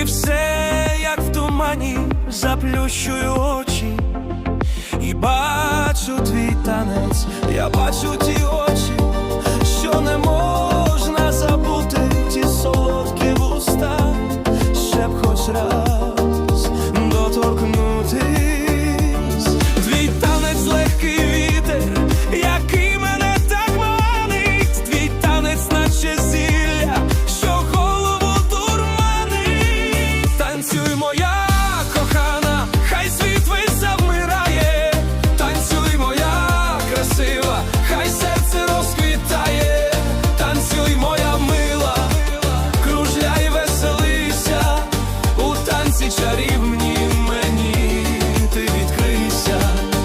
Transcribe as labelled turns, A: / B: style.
A: і все, як в тумані, заплющую очі, і бачу твій танець, я бачу ті очі, що не можна забути, ті солодкі вуста, ще б хоч раз.